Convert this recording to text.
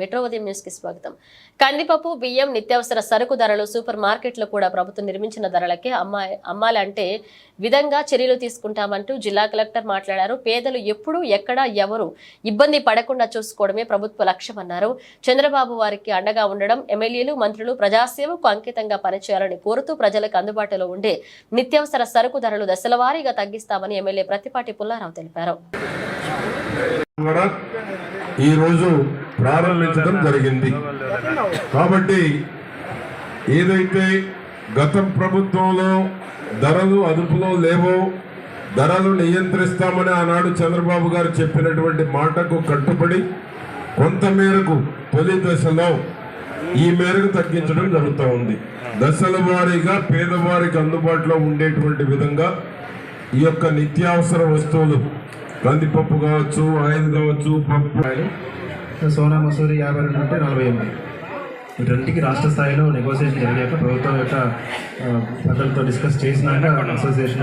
Metro ఉదయం న్యూస్కి స్వాగతం. కందిపప్పు బియ్యం నిత్యావసర సరుకు ధరలు సూపర్ మార్కెట్లు కూడా ప్రభుత్వం నిర్మించిన ధరలకే అమ్మా అమ్మాలంటే విధంగా చర్యలు తీసుకుంటామంటూ జిల్లా కలెక్టర్ మాట్లాడారు. పేదలు ఎప్పుడు ఎక్కడ ఎవరు ఇబ్బంది పడకుండా చూసుకోవడమే ప్రభుత్వ లక్ష్యమన్నారు చంద్రబాబు వారికి అండగా ఉండడం ఎమ్మెల్యేలు మంత్రులు ప్రజాసేవకు అంకితంగా పనిచేయాలని కోరుతూ ప్రజలకు అందుబాటులో ఉండే నిత్యావసర సరుకు ధరలు దశలవారీగా తగ్గిస్తామని ఎమ్మెల్యే ప్రతిపాటి పుల్లారావు తెలిపారు. ఈరోజు ప్రారంభించడం జరిగింది. కాబట్టి ఏదైతే గత ప్రభుత్వంలో ధరలు అదుపులో లేవో ధరలు నియంత్రిస్తామని ఆనాడు చంద్రబాబు గారు చెప్పినటువంటి మాటకు కట్టుబడి కొంత మేరకు తొలి దశలో ఈ మేరకు తగ్గించడం జరుగుతూ ఉంది. దశల వారీగా పేదవారికి అందుబాటులో ఉండేటువంటి విధంగా ఈ యొక్క నిత్యావసర వస్తువులు కందిపప్పు కావచ్చు ఆయిల్ కావచ్చు పప్పు సోనా మసూరి యాభై రెండు అంటే నలభై ఎనిమిది. ఈ రెండింటికి రాష్ట్ర స్థాయిలో నెగోసియేషన్ జరిగాక ప్రభుత్వం యొక్క ఆ, పెద్దలతో డిస్కస్ చేసినాక అసోసియేషన్